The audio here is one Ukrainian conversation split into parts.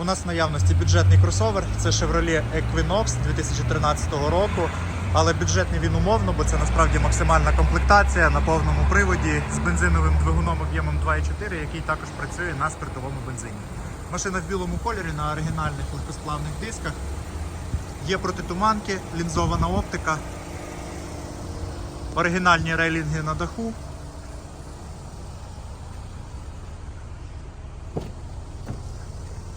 У нас в наявності бюджетний кросовер. Це Chevrolet Equinox 2013 року. Але бюджетний він умовно, бо це насправді максимальна комплектація на повному приводі з бензиновим двигуном об'ємом 2,4, який також працює на спиртовому бензині. Машина в білому кольорі на оригінальних легкосплавних дисках. Є протитуманки, лінзована оптика, оригінальні рейлінги на даху.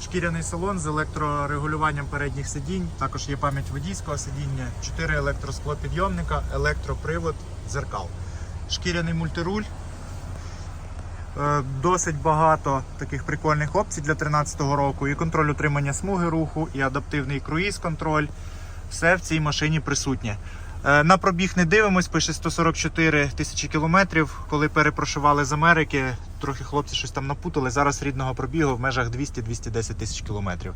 Шкіряний салон з електрорегулюванням передніх сидінь. Також є пам'ять водійського сидіння, 4 електросклопідйомника, електропривод, дзеркал. Шкіряний мультируль. Е, Досить багато таких прикольних опцій для 2013 року. І контроль утримання смуги руху, і адаптивний круїз-контроль. Все в цій машині присутнє. Е, На пробіг не дивимось, пише 144 тисячі кілометрів. Коли перепрошували з Америки, трохи хлопці щось там напутали. Зараз рідного пробігу в межах 200-210 тисяч кілометрів.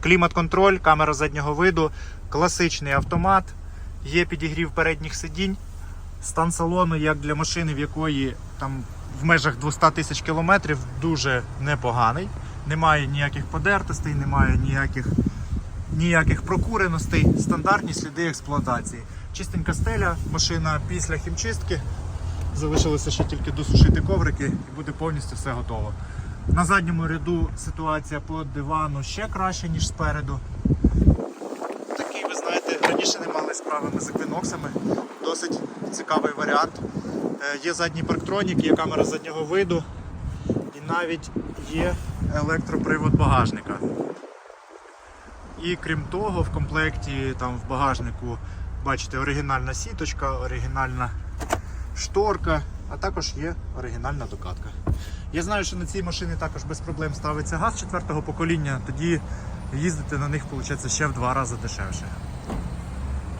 Клімат-контроль, камера заднього виду, класичний автомат, є підігрів передніх сидінь. Стан салону, як для машини, в якої там в межах 200 тисяч кілометрів, дуже непоганий. Немає ніяких подертостей, немає ніяких, ніяких прокуреностей, стандартні сліди експлуатації. Чистенька стеля, машина після хімчистки. Залишилося ще тільки досушити коврики і буде повністю все готово. На задньому ряду ситуація по дивану ще краще, ніж спереду. Такий, ви знаєте, раніше не мали справами з еквіноксами. Досить цікавий варіант. Е, Є задній парктронік, є камера заднього виду і навіть є електропривод багажника. І крім того, в комплекті там в багажнику бачите оригінальна сіточка, оригінальна шторка, а також є оригінальна докатка. Я знаю, що на цій машині також без проблем ставиться газ четвертого покоління, тоді їздити на них виходить ще в два рази дешевше.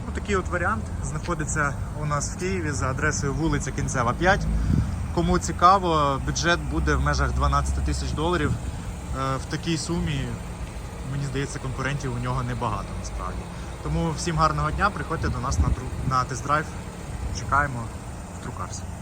Ну, такий от варіант знаходиться у нас в Києві за адресою вулиця Кінцева 5. Кому цікаво, бюджет буде в межах 12 тисяч доларів. Е, В такій сумі, мені здається, конкурентів у нього небагато насправді. Тому всім гарного дня, приходьте до нас на, на тест-драйв. Чекаємо в Трукарсі.